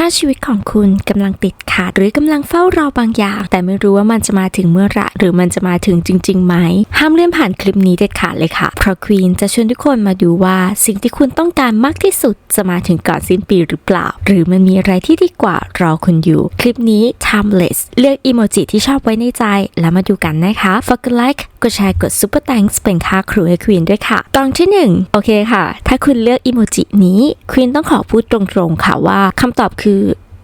ถ้าชีวิตของคุณกำลังติดขัดหรือกำลังเฝ้ารอบางอย่าง แต่ไม่รู้ว่ามันจะมาถึงเมื่อไรหรือมันจะมาถึงจริงๆไหม ห้ามเลื่อนผ่านคลิปนี้เด็ดขาดเลยค่ะ เพราะควีนจะชวนทุกคนมาดูว่าสิ่งที่คุณต้องการมากที่สุดจะมาถึงก่อนสิ้นปีหรือเปล่า หรือมันมีอะไรที่ดีกว่ารอคุณอยู่ คลิปนี้ timeless เลือกอีโมจิที่ชอบไว้ในใจ แล้วมาดูกันนะคะฝากกดไลค์ กดแชร์กด super thanks เป็นค่าครูให้ควีนด้วยค่ะกองที่หนึ่งโอเคค่ะ ถ้าคุณเลือกอิโมจินี้ควีนต้องขอพูดตรงๆค่ะว่าคำตอบคือ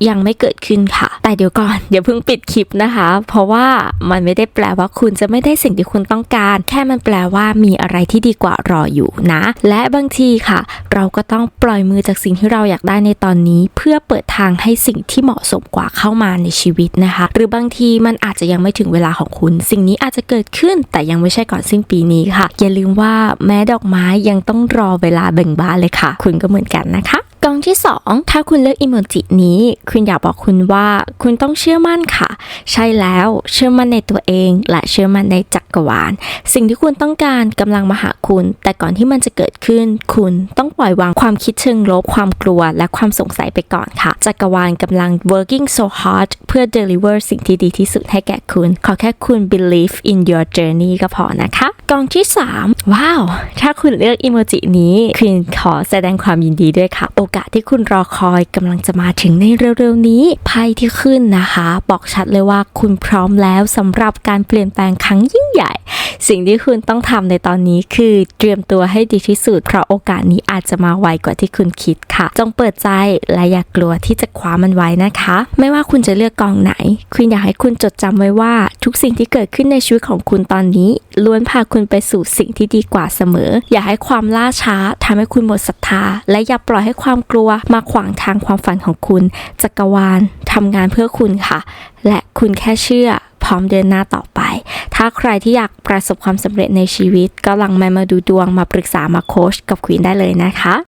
ยังไม่เกิดขึ้นค่ะ แต่เดี๋ยวก่อนอย่าเพิ่งปิดคลิปนะคะ เพราะว่ามันไม่ได้แปลว่าคุณจะไม่ได้สิ่งที่คุณต้องการ แค่มันแปลว่ามีอะไรที่ดีกว่ารออยู่นะ และบางทีค่ะ เราก็ต้องปล่อยมือจากสิ่งที่เราอยากได้ในตอนนี้ เพื่อเปิดทางให้สิ่งที่เหมาะสมกว่าเข้ามาในชีวิตนะคะ หรือบางทีมันอาจจะยังไม่ถึงเวลาของคุณ สิ่งนี้อาจจะเกิดขึ้น แต่ยังไม่ใช่ก่อนสิ้นปีนี้ค่ะ อย่าลืมว่าแม้ดอกไม้ยังต้องรอเวลาเบ่งบานเลยค่ะ คุณก็เหมือนกันนะคะ กองที่ 2 ถ้าคุณเลือกอิโมจินี้ คุณอยากบอกคุณว่าคุณต้องเชื่อมั่นค่ะ ใช่แล้วเชื่อมั่นในตัวเอง และเชื่อมั่นในจักรวาล สิ่งที่คุณต้องการกำลังมาหาคุณ แต่ก่อนที่มันจะเกิดขึ้น คุณต้องปล่อยวางความคิดเชิงลบ ความกลัว และความสงสัยไปก่อนค่ะ จักรวาลกำลัง working so hard เพื่อ deliver สิ่งที่ดีที่สุดให้แก่คุณ ขอแค่คุณ believe in your journey ก็พอนะคะ กองที่ 3 ว้าว ถ้าคุณเลือกอิโมจินี้คุณขอแสดงความยินดีด้วยค่ะโอกาสที่คุณรอคอยกำลังจะมาถึงในเร็วๆนี้ ไพ่ที่ขึ้นนะคะ บอกชัดเลยว่าคุณพร้อมแล้วสำหรับการเปลี่ยนแปลงครั้งยิ่งใหญ่ สิ่งที่คุณต้องทำในตอนนี้คือเตรียมตัวให้ดีที่สุด เพราะโอกาสนี้อาจจะมาไวกว่าที่คุณคิดค่ะ จงเปิดใจและอย่ากกลัวที่จะคว้ามันไว้นะคะ ไม่ว่าคุณจะเลือกกองไหน คุณอยากให้คุณจดจำไว้ว่า ทุกสิ่งที่เกิดขึ้นในชีวิตของคุณตอนนี้ ล้วนพาคุณไปสู่สิ่งที่ดีกว่าเสมอ อย่าให้ความล่าช้าทำให้คุณหมดศรัทธา และอย่าปล่อยให้ความกลัวมาขวางทางความฝันของคุณ จักรวาลทำงานเพื่อคุณค่ะ และคุณแค่เชื่อพร้อมเดินหน้าต่อาใครที่อยากประสบความสำเร็จในชีวิตก็ลังมามาดูดวงมาปรึกษามาโค้ชกับควีนได้เลยนะคะ